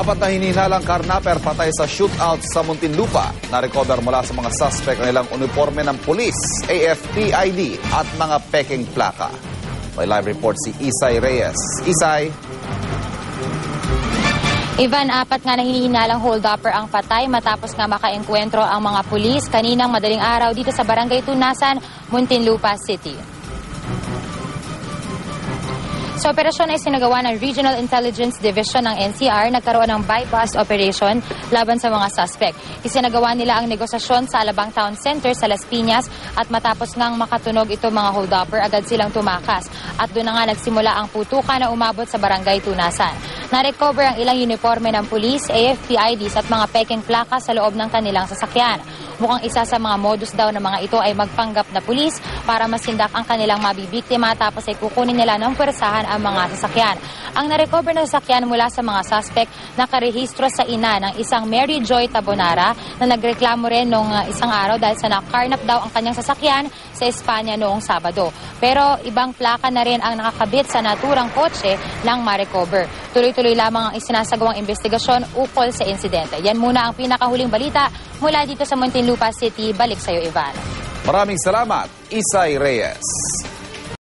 Apat na hininalang karnaper patay sa shootout sa Muntinlupa. Na-recover mula sa mga suspect ang ilang uniforme ng pulis, AFP ID at mga peking plaka. May live report si Isay Reyes. Isay, Ivan, apat nga na hinihinalang hold-upper ang patay matapos nga makaengkwentro ang mga pulis kaninang madaling araw dito sa Barangay Tunasan, Muntinlupa City. Sa operasyon ay sinagawa ng Regional Intelligence Division ng NCR, nagkaroon ng bypass operation laban sa mga suspect. Isinagawa nila ang negosasyon sa Alabang Town Center sa Las Piñas at matapos ngang makatunog ito mga hold-upper, agad silang tumakas. At doon na nga nagsimula ang putukan na umabot sa Barangay Tunasan. Na-recover ang ilang uniforme ng pulis, AFP IDs at mga peking plaka sa loob ng kanilang sasakyan. Mukhang isa sa mga modus daw ng mga ito ay magpanggap na pulis para masindak ang kanilang mabibiktima tapos ay kukunin nila ng pwersahan ang mga sasakyan. Ang na-recover na sasakyan mula sa mga suspect nakarehistro sa ina ng isang Mary Joy Tabonara na nagreklamo rin noong uh, isang araw dahil sa nakarnap daw ang kanyang sasakyan sa Espanya noong Sabado. Pero ibang plaka na rin ang nakakabit sa naturang kotse ng ma-recover. Tuloy-tuloy lamang ang isinasagawang investigasyon ukol sa insidente. Yan muna ang pinakahuling balita mula dito sa Muntinlupa City. Balik sa iyo, Ivan. maraming salamat, Isay Reyes.